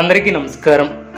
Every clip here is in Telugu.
అందరికీ నమస్కారం.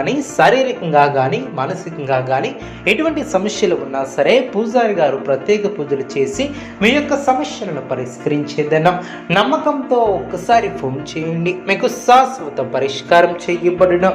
కానీ శారీరకంగా కానీ మానసికంగా కానీ ఎటువంటి సమస్యలు ఉన్నా సరే పూజారి గారు ప్రత్యేక పూజలు చేసి మీ యొక్క సమస్యలను పరిష్కరించేదనం. నమ్మకంతో ఒక్కసారి ఫోన్ చేయండి. మీకు శాశ్వత పరిష్కారం చేయబడిన.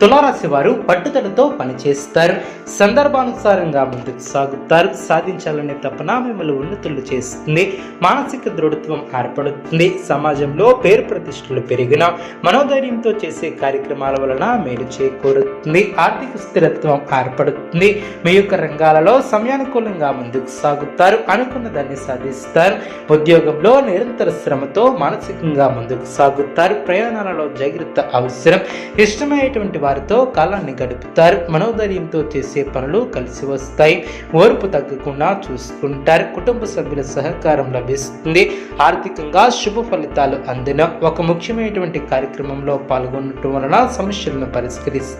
తులారాశి వారు పట్టుదలతో పనిచేస్తారు. సందర్భానుసారంగా ముందుకు సాగుతారు. సాధించాలనే తపన మిమ్మల్ని ఉన్నతులు చేస్తుంది. మానసిక దృఢత్వం ఏర్పడుతుంది. సమాజంలో పేరు ప్రతిష్టలు పెరిగిన మనోధైర్యంతో చేసే కార్యక్రమాల వలన మేలు చేకూరుతుంది ఆర్థిక స్థిరత్వం ఏర్పడుతుంది. మీ యొక్క రంగాలలో సమయానుకూలంగా ముందుకు సాగుతారు అనుకున్న దాన్ని సాధిస్తారు. ఉద్యోగంలో నిరంతర శ్రమతో మానసికంగా ముందుకు సాగుతారు. ప్రయాణాలలో జాగ్రత్త అవసరం. ఇష్టమైనటువంటి వారితో కాలాన్ని గడుపుతారు. మనోధైర్యంతో చేసే పనులు కలిసి వస్తాయి. ఓర్పు తగ్గకుండా చూసుకుంటారు. కుటుంబ సభ్యుల సహకారం లభిస్తుంది. ఆర్థికంగా శుభ ఫలితాలు అందిన ఒక ముఖ్యమైనటువంటి కార్యక్రమంలో పాల్గొనటం వలన సమస్యలను పరిష్కరిస్తారు.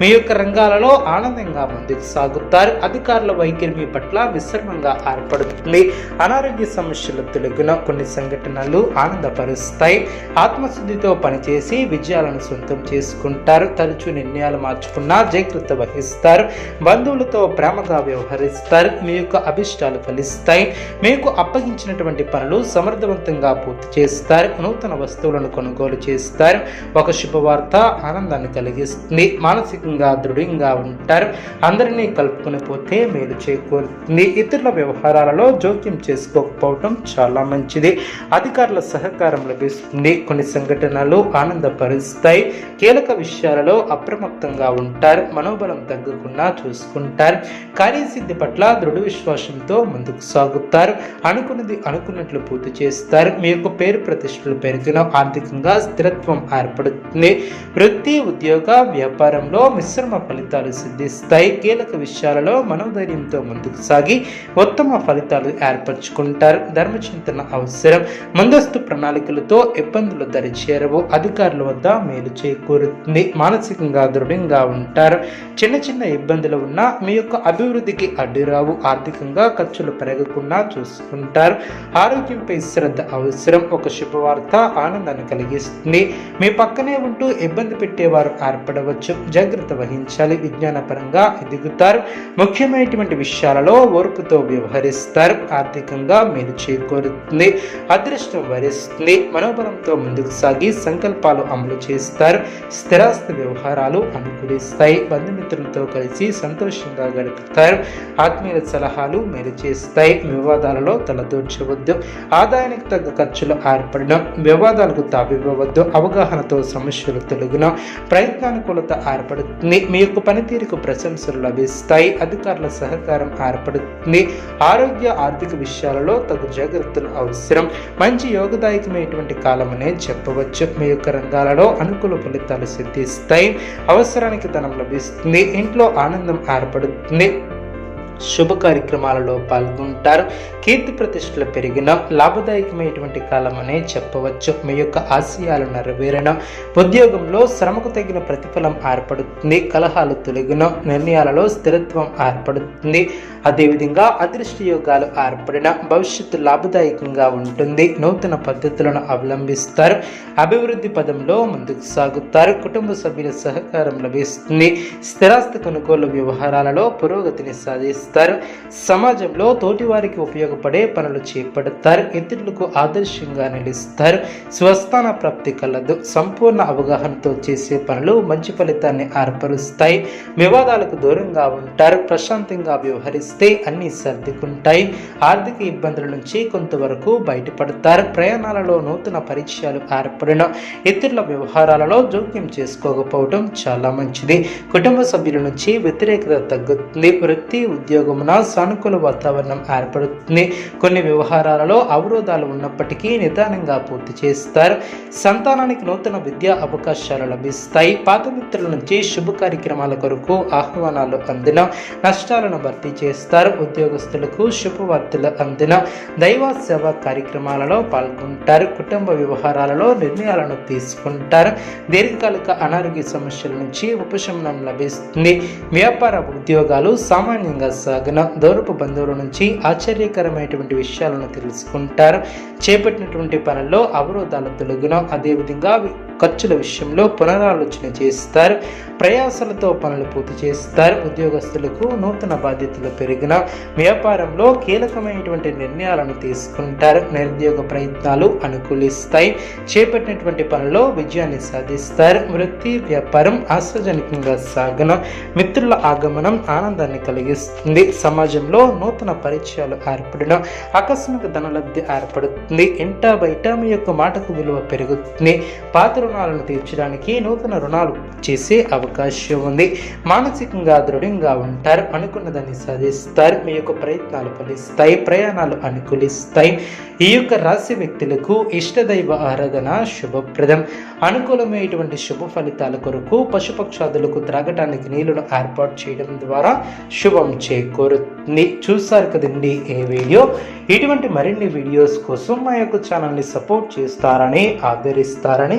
మీ యొక్క రంగాలలో ఆనందంగా ముందుకు సాగుతారు. అధికారుల వైఖరి మీ పట్ల విశ్రమంగా ఏర్పడుతుంది. అనారోగ్య సమస్యలు తొలగిన కొన్ని సంఘటనలు ఆనందపరుస్తాయి. ఆత్మశుద్ధితో పనిచేసి విజయాలను సొంతం చేసుకుంటారు. తరచూ నిర్ణయాలు మార్చుకున్నా జాగ్రత్త వహిస్తారు. బంధువులతో ప్రేమగా వ్యవహరిస్తారు. మీ యొక్క అభిష్టాలు ఫలిస్తాయి. మీకు అప్పగించినటువంటి పనులు సమర్థవంతంగా పూర్తి చేస్తారు. నూతన వస్తువులను కొనుగోలు చేస్తారు. ఒక శుభవార్త ఆనందాన్ని కలిగిస్తుంది. మానసికంగా దృఢంగా ఉంటారు. అందరినీ కలుపుకుని పోతే మేలు చేకూరుతుంది. ఇతరుల వ్యవహారాలలో జోక్యం చేసుకోకపోవటం చాలా మంచిది. అధికారుల సహకారం లభిస్తుంది. కొన్ని సంఘటనలు ఆనందపరుస్తాయి. కీలక విషయాలలో అప్రమత్తంగా ఉంటారు. మనోబలం తగ్గకుండా చూసుకుంటారు. కార్యసిద్ధి పట్ల దృఢ విశ్వాసంతో ముందుకు సాగుతారు. అనుకున్నది అనుకున్నట్లు పూర్తి చేస్తారు. మీ యొక్క పేరు ప్రతిష్టలు పెరిగిన ఆర్థికంగా స్థిరత్వం ఏర్పడుతుంది. వృత్తి ఉద్యోగ వ్యాపారంలో మిశ్రమ ఫలితాలు సిద్ధిస్తాయి. కీలక విషయాలలో మనోధైర్యంతో ముందుకు సాగి ఉత్తమ ఫలితాలు ఏర్పరచుకుంటారు. ధర్మచింతన అవసరం. ముందస్తు ప్రణాళికలతో ఇబ్బందులు దరిచేరవు. అధికారుల వద్ద మేలు చేకూరుతుంది. మానసికంగా దృఢంగా ఉంటారు. చిన్న చిన్న ఇబ్బందులు ఉన్నా మీ యొక్క అభివృద్ధికి అడ్డురావు. ఆర్థికంగా ఖర్చులు పెరగకుండా చూసుకుంటారు. ఆరోగ్యంపై శ్రద్ధ అవసరం. ఒక శుభవార్త ఆనందాన్ని కలిగిస్తుంది. మీ పక్కనే ఉంటూ ఇబ్బంది పెట్టేవారు ఏర్పడవచ్చు. జాగ్రత్త వహించాలి. విజ్ఞానపరంగా ఎదుగుతారు. ముఖ్యమైనటువంటి విషయాలలో ఓర్పుతో వ్యవహరిస్తారు. ఆర్థికంగా మేలు చేకూరుతుంది. అదృష్టం వరిస్తుంది. మనోబలంతో ముందుకు సాగి సంకల్పాలు అమలు చేస్తారు. స్థిరాస్తి వ్యవహారాలు అనుకూలిస్తాయి. బంధుమిత్రులతో కలిసి సంతోషంగా గడుపుతారు. ఆత్మీయుల సలహాలు మేలు చేస్తాయి. వివాదాలలో తలదూర్చవద్దు. ఆదాయానికి తగ్గ ఖర్చులు ఏర్పడడం. వివాదాలకు తావివ్వవద్దు. అవగాహనతో సమస్యలు తొలగిన కొరత ఏర్పడుతుంది మీ యొక్క పనితీరుకు ప్రశంసలు లభిస్తాయి. అధికారుల సహకారం ఏర్పడుతుంది ఆరోగ్య ఆర్థిక విషయాలలో తగు జాగ్రత్తలు అవసరం. మంచి యోగదాయకమైనటువంటి కాలమనే చెప్పవచ్చు. మీ యొక్క రంగాలలో అనుకూల ఫలితాలు సిద్ధిస్తాయి. అవసరానికి ధనం లభిస్తుంది. ఇంట్లో ఆనందం ఏర్పడుతుంది. శుభ కార్యక్రమాలలో పాల్గొంటారు. కీర్తి ప్రతిష్టలు పెరిగిన లాభదాయకమైనటువంటి కాలం అనే చెప్పవచ్చు. మీ యొక్క ఆశయాలు నెరవేరిన ఉద్యోగంలో శ్రమకు తగిన ప్రతిఫలం ఏర్పడుతుంది. కలహాలు తొలగిన నిర్ణయాలలో స్థిరత్వం ఏర్పడుతుంది. అదేవిధంగా అదృష్ట యోగాలు ఏర్పడిన భవిష్యత్తు లాభదాయకంగా ఉంటుంది. నూతన పద్ధతులను అవలంబిస్తారు. అభివృద్ధి పదంలో ముందుకు సాగుతారు. కుటుంబ సభ్యుల సహకారం లభిస్తుంది. స్థిరాస్తి కొనుగోలు వ్యవహారాలలో పురోగతిని సాధిస్తారు. సమాజంలో తోటివారికి ఉపయోగపడే పనులు చేపడతారు. ఇతరులకు ఆదర్శంగా నిలుస్తారు. స్వస్థాన ప్రాప్తి కలదు. సంపూర్ణ అవగాహనతో చేసే పనులు మంచి ఫలితాన్ని ఏర్పరుస్తాయి. వివాదాలకు దూరంగా ఉంటారు. ప్రశాంతంగా వ్యవహరిస్తే అన్ని సర్దుకుంటాయి. ఆర్థిక ఇబ్బందుల నుంచి కొంతవరకు బయటపడతారు. ప్రయాణాలలో నూతన పరిచయాలు ఏర్పడిన ఇతరుల వ్యవహారాలలో జోక్యం చేసుకోకపోవడం చాలా మంచిది. కుటుంబ సభ్యుల నుంచి వ్యతిరేకత తగ్గుతుంది. వృత్తి ఉద్యోగ ఉద్యోగమున సానుకూల వాతావరణం ఏర్పడుతుంది. కొన్ని వ్యవహారాలలో అవరోధాలు ఉన్నప్పటికీ నిదానంగా పూర్తి చేస్తారు. సంతానానికి నూతన విద్యా అవకాశాలు లభిస్తాయి. పాత మిత్రుల నుంచి శుభ కార్యక్రమాల కొరకు ఆహ్వానాలు అందిన నష్టాలను భర్తీ చేస్తారు. ఉద్యోగస్తులకు శుభవార్తలు అందిన దైవ సేవ కార్యక్రమాలలో పాల్గొంటారు. కుటుంబ వ్యవహారాలలో నిర్ణయాలను తీసుకుంటారు. దీర్ఘకాలిక అనారోగ్య సమస్యల నుంచి ఉపశమనం లభిస్తుంది. వ్యాపార ఉద్యోగాలు సామాన్యంగా కొనసాగిన దూరపు బంధువుల నుంచి ఆశ్చర్యకరమైనటువంటి విషయాలను తెలుసుకుంటారు. చేపట్టినటువంటి పనుల్లో అవరోధాల తొలగిన అదేవిధంగా ఖర్చుల విషయంలో పునరాలోచన చేస్తారు. ప్రయాసలతో పనులు పూర్తి చేస్తారు. ఉద్యోగస్తులకు నూతన బాధ్యతలు పెరిగిన వ్యాపారంలో కీలకమైనటువంటి నిర్ణయాలను తీసుకుంటారు. నిరుద్యోగ ప్రయత్నాలు అనుకూలిస్తాయి. చేపట్టినటువంటి పనుల్లో విజయాన్ని సాధిస్తారు. వృత్తి వ్యాపారం ఆశాజనకంగా సాగన మిత్రుల ఆగమనం ఆనందాన్ని కలిగిస్తుంది. సమాజంలో నూతన పరిచయాలు ఏర్పడిన ఆకస్మిక ధనలబ్ధి ఏర్పడుతుంది. ఇంటా బయట మీ యొక్క మాటకు విలువ పెరుగుతుంది. పాత రుణాలను తీర్చడానికి నూతన రుణాలు చేసే అవకాశం ఉంది. మానసికంగా దృఢంగా ఉంటారు అనుకున్నదాన్ని సాధిస్తారు మీ యొక్క ప్రయత్నాలు ఫలిస్తాయి ప్రయాణాలు అనుకూలిస్తాయి. ఈ యొక్క రాశి వ్యక్తులకు ఇష్టదైవ ఆరాధన శుభప్రదం. అనుకూలమైనటువంటి శుభ ఫలితాల కొరకు పశుపక్షాదులకు త్రాగటానికి నీళ్ళను ఏర్పాటు చేయడం ద్వారా శుభం చేకూరుతుంది. చూసారు కదండి ఈ వీడియో? ఇటువంటి మరిన్ని వీడియోస్ కోసం మా యొక్క ఛానల్ని సపోర్ట్ చేస్తారని ఆదరిస్తారని